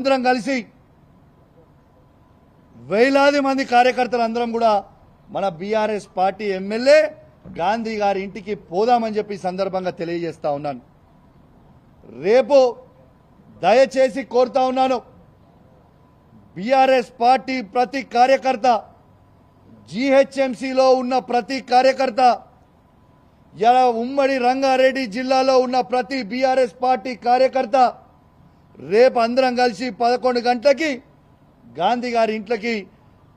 అందరం కలిసి వేలాది మంది కార్యకర్తలు అందరం కూడా మన బీఆర్ఎస్ పార్టీ ఎమ్మెల్యే గాంధీ గారి ఇంటికి పోదామని చెప్పి సందర్భంగా తెలియజేస్తా ఉన్నాను. రేపు దయచేసి కోరుతా ఉన్నాను బీఆర్ఎస్ పార్టీ ప్రతి కార్యకర్త జీహెచ్ఎంసీలో ఉన్న ప్రతి కార్యకర్త ఇలా ఉమ్మడి రంగారెడ్డి జిల్లాలో ఉన్న ప్రతి బీఆర్ఎస్ పార్టీ కార్యకర్త రేపు అందరం కలిసి పదకొండు గంటలకి గాంధీ గారి ఇంట్లోకి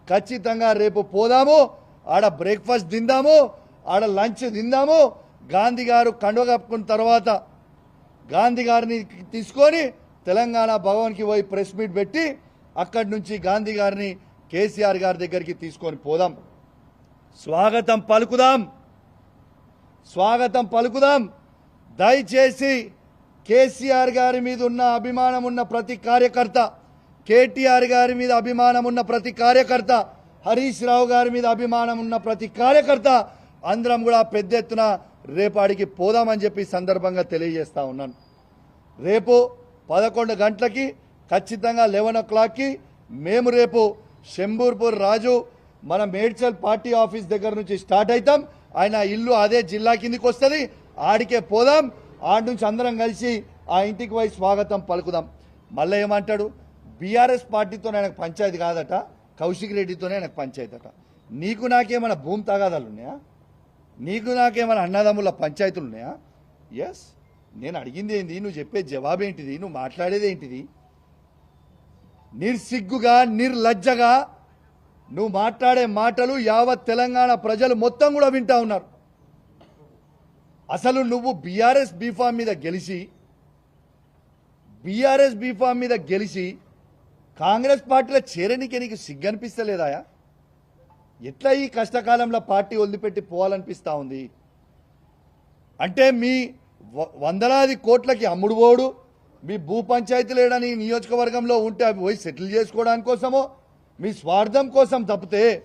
ఖచ్చితంగా రేపు పోదాము ఆడ బ్రేక్ఫాస్ట్ తిందాము ఆడ లంచ్ తిందాము. గాంధీ గారు కండువ కప్పుకున్న తర్వాత గాంధీ గారిని తీసుకొని తెలంగాణ భవన్కి పోయి ప్రెస్ మీట్ పెట్టి అక్కడి నుంచి గాంధీ గారిని కేసీఆర్ గారి దగ్గరికి తీసుకొని పోదాం. స్వాగతం పలుకుదాం. స్వాగతం పలుకుదాం. దయచేసి కేసీఆర్ గారి మీద ఉన్న అభిమానం ఉన్న ప్రతి కార్యకర్త కేటీఆర్ గారి మీద అభిమానం ఉన్న ప్రతి కార్యకర్త హరీష్ రావు గారి మీద అభిమానం ఉన్న ప్రతి కార్యకర్త అందరం కూడా పెద్ద ఎత్తున రేపాడికి పోదామని చెప్పి సందర్భంగా తెలియజేస్తా ఉన్నాను. రేపు పదకొండు గంటలకి ఖచ్చితంగా లెవెన్ ఓ క్లాక్కి మేము రేపు శంబూర్పూర్ రాజు మన మేడ్చల్ పార్టీ ఆఫీస్ దగ్గర నుంచి స్టార్ట్ అవుతాం. ఆయన ఇల్లు అదే జిల్లా కిందికి వస్తుంది. ఆడికే పోదాం. ఆడి నుంచి అందరం కలిసి ఆ ఇంటికి పోయి స్వాగతం పలుకుదాం. మళ్ళీ ఏమంటాడు? బీఆర్ఎస్ పార్టీతో ఆయనకు పంచాయతీ కాదట కౌశిక్ రెడ్డితోనే ఆయనకు పంచాయతీ అట. నీకు నాకేమైనా భూమి తగాదాలు ఉన్నాయా? నీకు నాకేమైనా అన్నదమ్ముల పంచాయతీలు ఉన్నాయా? ఎస్ నేను అడిగింది ఏంది? నువ్వు చెప్పే జవాబేంటిది నువ్వు మాట్లాడేది ఏంటిది? నిర్సిగ్గుగా నిర్లజ్జగా నువ్వు మాట్లాడే మాటలు యావత్ తెలంగాణ ప్రజలు మొత్తం కూడా వింటా ఉన్నారు. అసలు నువ్వు బీఆర్ఎస్ బీఫామ్ మీద గెలిచి బీఆర్ఎస్ బీఫామ్ మీద గెలిచి కాంగ్రెస్ పార్టీలో చేరనికే నీకు సిగ్గనిపిస్తలేదాయా? ఎట్లా ఈ కష్టకాలంలో పార్టీ వదిలిపెట్టి పోవాలనిపిస్తా ఉంది? అంటే మీ వ- వందలాది కోట్లకి అమ్ముడు పోడు మీ భూ పంచాయతీ లేడని నియోజకవర్గంలో ఉంటే అవి పోయి సెటిల్ చేసుకోవడానికి కోసమో మీ స్వార్థం కోసం తప్పితే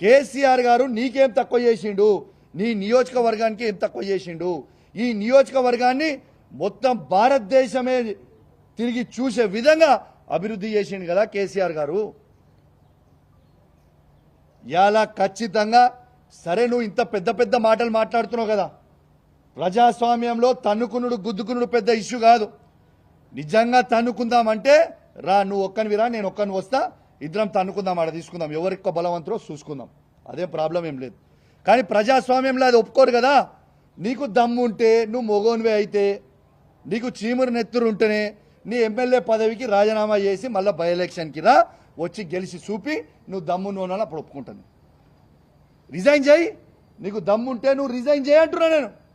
కేసీఆర్ గారు నీకేం తక్కువ చేసిండు? నీ నియోజకవర్గానికి ఏం తక్కువ చేసిండు? ఈ నియోజకవర్గాన్ని మొత్తం భారతదేశమే తిరిగి చూసే విధంగా అభివృద్ధి చేసిండు కదా కేసీఆర్ గారు. ఇలా ఖచ్చితంగా సరే నువ్వు ఇంత పెద్ద పెద్ద మాటలు మాట్లాడుతున్నావు కదా. ప్రజాస్వామ్యంలో తన్నుకునుడు గుద్దుకునుడు పెద్ద ఇష్యూ కాదు. నిజంగా తన్నుకుందామంటే రా నువ్వు ఒక్కని రా నేను ఒక్కని వస్తా. ఇద్దరం తన్నుకుందాం ఆడ తీసుకుందాం. ఎవరికి బలవంతులో చూసుకుందాం. అదే ప్రాబ్లం ఏం లేదు. కానీ ప్రజాస్వామ్యంలో అది ఒప్పుకోరు కదా. నీకు దమ్ము ఉంటే నువ్వు మొగోనివే అయితే నీకు చీమురు నెత్తురు ఉంటేనే నీ ఎమ్మెల్యే పదవికి రాజీనామా చేసి మళ్ళీ బై ఎలక్షన్కి రా వచ్చి గెలిచి చూపి నువ్వు దమ్ము నూనె అప్పుడు ఒప్పుకుంటాను. రిజైన్ చేయి. నీకు దమ్ముంటే నువ్వు రిజైన్ చేయంటున్నా నేను.